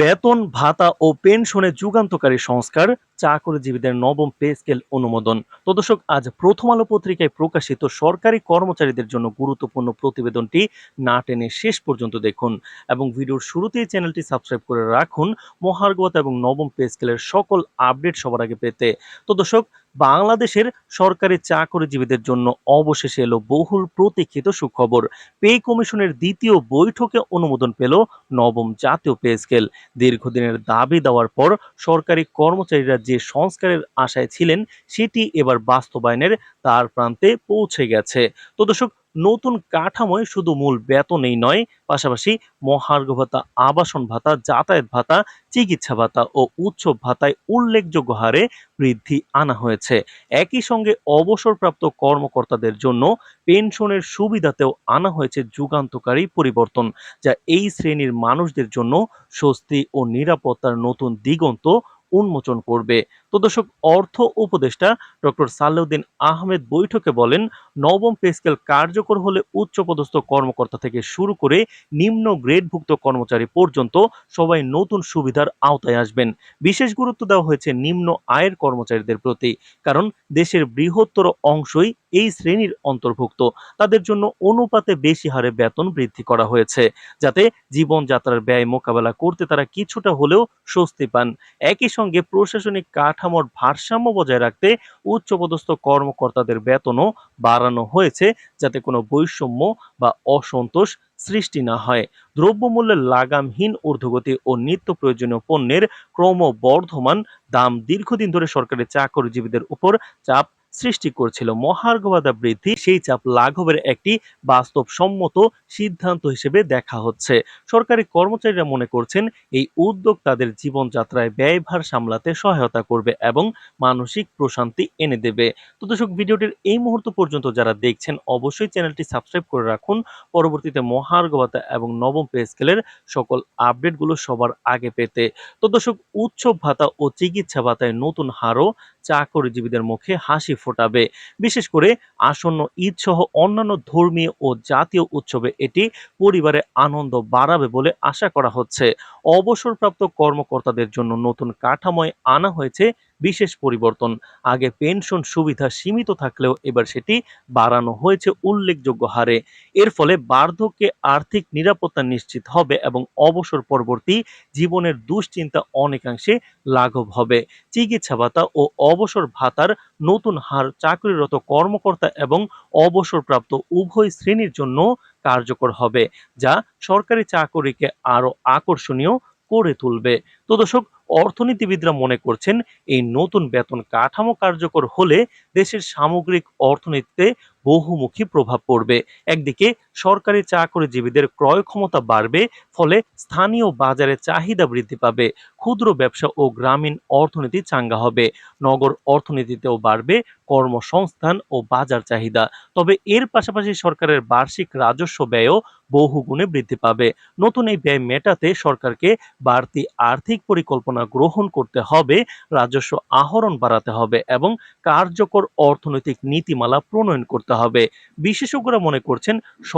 বেতন, ভাতা ও পেনশনে যুগান্তকারী সংস্কার চাকরিজীবীদের নবম পে স্কেল অনুমোদন। তো দর্শক, আজ প্রথম আলো পত্রিকায় প্রকাশিত সরকারি কর্মচারীদের জন্য গুরুত্বপূর্ণ প্রতিবেদনটি না টেনে শেষ পর্যন্ত দেখুন এবং ভিডিওর শুরুতেই চ্যানেলটি সাবস্ক্রাইব করে রাখুন। মহার্গত এবং নবম পে স্কেলের সকল আপডেট সবার আগে পেতে। তো দর্শক বাংলাদেশের সরকারি চাকরিজীবীদের জন্য অবশেষে এলো বহুল প্রতীক্ষিত সুখবর। পে কমিশনের দ্বিতীয় বৈঠকে অনুমোদন পেল নবম জাতীয় পে স্কেল। দীর্ঘদিনের দাবি দেওয়ার পর সরকারি কর্মচারীরা যে সংস্কারের আশায় ছিলেন, সেটি এবার বাস্তবায়নের তার প্রান্তে পৌঁছে গেছে। তো দর্শক নতুন কাঠামোয় শুধু মূল বেতনেই নয়, পাশাপাশি মহার্ঘ ভাতা, আবাসন ভাতা, যাতায়াত ভাতা, চিকিৎসা ভাতা ও উৎসব ভাতায় উল্লেখযোগ্য হারে বৃদ্ধি আনা হয়েছে। একই সঙ্গে অবসরপ্রাপ্ত কর্মকর্তাদের জন্য পেনশনের সুবিধাতেও আনা হয়েছে যুগান্তকারী পরিবর্তন, যা এই শ্রেণির মানুষদের জন্য স্বস্তি ও নিরাপত্তার নতুন দিগন্ত উন্মোচন করবে। তো দর্শক অর্থ উপদেষ্টা ডক্টর সালেউদ্দিন আহমেদ বৈঠকে বলেন, নবম পে স্কেল কার্যকর হলে উচ্চপদস্থ কর্মকর্তা থেকে শুরু করে নিম্ন গ্রেডভুক্ত কর্মচারী পর্যন্ত সবাই নতুন সুবিধার আওতায় আসবেন। বিশেষ গুরুত্ব দেওয়া হয়েছে নিম্ন আয়ের কর্মচারীদের প্রতি, কারণ দেশের বৃহত্তর অংশই এই শ্রেণির অন্তর্ভুক্ত। তাদের জন্য অনুপাতে বেশি হারে বেতন বৃদ্ধি করা হয়েছে, যাতে জীবনযাত্রার ব্যয় মোকাবেলা করতে তারা কিছুটা হলেও স্বস্তি পান। একই সঙ্গে প্রশাসনিক কাঠামোর ভারসাম্য বজায় রাখতে উচ্চপদস্থ কর্মকর্তাদের বেতনও বাড়ানো হয়েছে যাতে কোনো বৈষম্য বা অসন্তোষ সৃষ্টি না হয়। দ্রব্যমূল্যের লাগামহীন ঊর্ধ্বগতি ও নিত্য প্রয়োজনীয় পণ্যের ক্রমবর্ধমান দাম দীর্ঘদিন ধরে সরকারি চাকরিজীবীদের উপর চাপ সৃষ্টি করছিল। মহার্ঘবাদা বৃদ্ধি সেই চাপ লাঘবের একটি বাস্তবসম্মত সিদ্ধান্ত হিসেবে দেখা হচ্ছে। সরকারি কর্মচারীরা মনে করছেন, এই উদ্যোগ তাদের জীবনযাত্রায় ব্যয়ভার সামলাতে সহায়তা করবে এবং মানসিক প্রশান্তি এনে দেবে। তো দর্শক, ভিডিওটির এই মুহূর্ত পর্যন্ত যারা দেখছেন, অবশ্যই চ্যানেলটি সাবস্ক্রাইব করে রাখুন। পরবর্তীতে মহার্ঘভাতা এবং নবম পে স্কেলের সকল আপডেটগুলো সবার আগে পেতে। তো দর্শক, উৎসব ভাতা ও চিকিৎসা ভাতায় নতুন হারও চাকরিজীবীদের মুখে হাসি ফোটাবে। বিশেষ করে আসন্ন ঈদ সহ অন্যান্য ধর্মীয় ও জাতীয় উৎসবে এটি পরিবারে আনন্দ বাড়াবে বলে আশা করা হচ্ছে। অবসরপ্রাপ্ত কর্মকর্তাদের জন্য নতুন কাঠামোয় আনা হয়েছে বিশেষ পরিবর্তন। আগে পেনশন সুবিধা সীমিত থাকলেও এবার সেটি বাড়ানো হয়েছে উল্লেখযোগ্য হারে। এর ফলে বার্ধক্যে আর্থিক নিরাপত্তা নিশ্চিত হবে এবং অবসর পরবর্তী জীবনের দুশ্চিন্তা অনেকাংশে লাঘব হবে। চিকিৎসা ভাতা ও অবসর ভাতার নতুন হার চাকরিরত কর্মকর্তা এবং অবসরপ্রাপ্ত উভয় শ্রেণির জন্য কার্যকর হবে, যা সরকারি চাকরিকে আরও আকর্ষণীয় করে তুলবে। তো দর্শক, অর্থনীতিবিদরা মনে করছেন এই নতুন বেতন কাঠামো কার্যকর হলে দেশের সামগ্রিক অর্থনীতিতে বহুমুখী প্রভাব পড়বে। একদিকে সরকারি চাকরিজীবীদের ক্রয় ক্ষমতা বাড়বে, ফলে স্থানীয় বাজারে চাহিদা বৃদ্ধি পাবে, ক্ষুদ্র ব্যবসা ও গ্রামীণ অর্থনীতি চাঙ্গা হবে। নগর অর্থনীতিতেও বাড়বে কর্মসংস্থান ও বাজার চাহিদা। তবে এর পাশাপাশি সরকারের বার্ষিক রাজস্ব ব্যয়ও বহুগুণে বৃদ্ধি পাবে। নতুন এই ব্যয় মেটাতে সরকারকে বাড়তি আর্থিক পরিকল্পনা গ্রহণ করতে হবে, রাজস্ব আহরণ বাড়াতে হবে এবং কার্যকর অর্থনৈতিক নীতিমালা প্রণয়ন করতে হবে। বিশেষজ্ঞরা মনে করছেন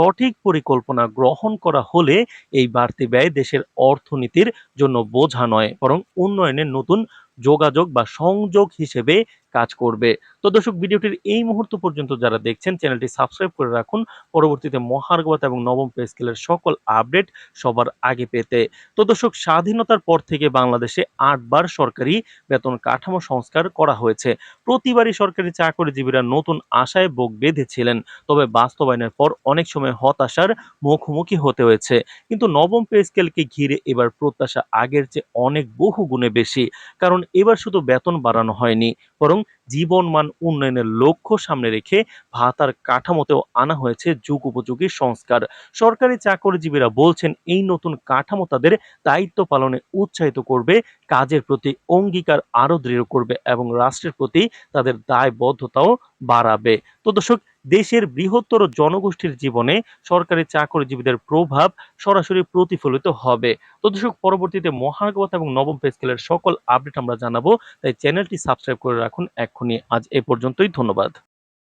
সঠিক পরিকল্পনা গ্রহণ করা হলে এই বাড়তি ব্যয় দেশের অর্থনীতির জন্য বোঝা নয়, বরং উন্নয়নের নতুন যোগাযোগ বা সংযোগ হিসেবে কাজ করবে। তো দর্শক, ভিডিওটির এই মুহূর্ত পর্যন্ত যারা দেখছেন, চ্যানেলটি সাবস্ক্রাইব করে রাখুন। পরবর্তীতে মহার্গবত এবং নবম পে স্কেলের সকল আপডেট সবার আগে পেতে। তো দর্শক, স্বাধীনতার পর থেকে বাংলাদেশে আটবার সরকারি বেতন কাঠামো সংস্কার করা হয়েছে। প্রতিবারই সরকারি চাকরিজীবীরা নতুন আশায় বুক বেঁধেছিলেন, তবে বাস্তবায়নের পর অনেক সময় হতাশার মুখোমুখি হতে হয়েছে। কিন্তু নবম পে স্কেলকে ঘিরে এবার প্রত্যাশা আগের চেয়ে অনেক বহু গুণে বেশি। কারণ এবার শুধু বেতন বাড়ানো হয়নি বরং জীবনমান উন্নয়নের লক্ষ্য সামনে রেখে ভাতার কাঠামোতেও আনা হয়েছে যুগ উপযোগী সংস্কার। সরকারি চাকরিজীবীরা বলছেন, এই নতুন কাঠামো তাদের দায়িত্ব পালনে উৎসাহিত করবে, কাজের প্রতি অঙ্গীকার আরও দৃঢ় করবে এবং রাষ্ট্রের প্রতি তাদের দায়বদ্ধতাও বাড়াবে। তো দর্শক, দেশের বৃহত্তর জনগোষ্ঠীর জীবনে সরকারি চাকরিজীবীদের প্রভাব সরাসরি প্রতিফলিত হবে। তো দর্শক, পরবর্তীতে মহার্গবত এবং নবম পে সকল আপডেট আমরা জানাব, তাই চ্যানেলটি সাবস্ক্রাইব করে রাখুন। এক্ষুনি আজ এ পর্যন্তই ধন্যবাদ।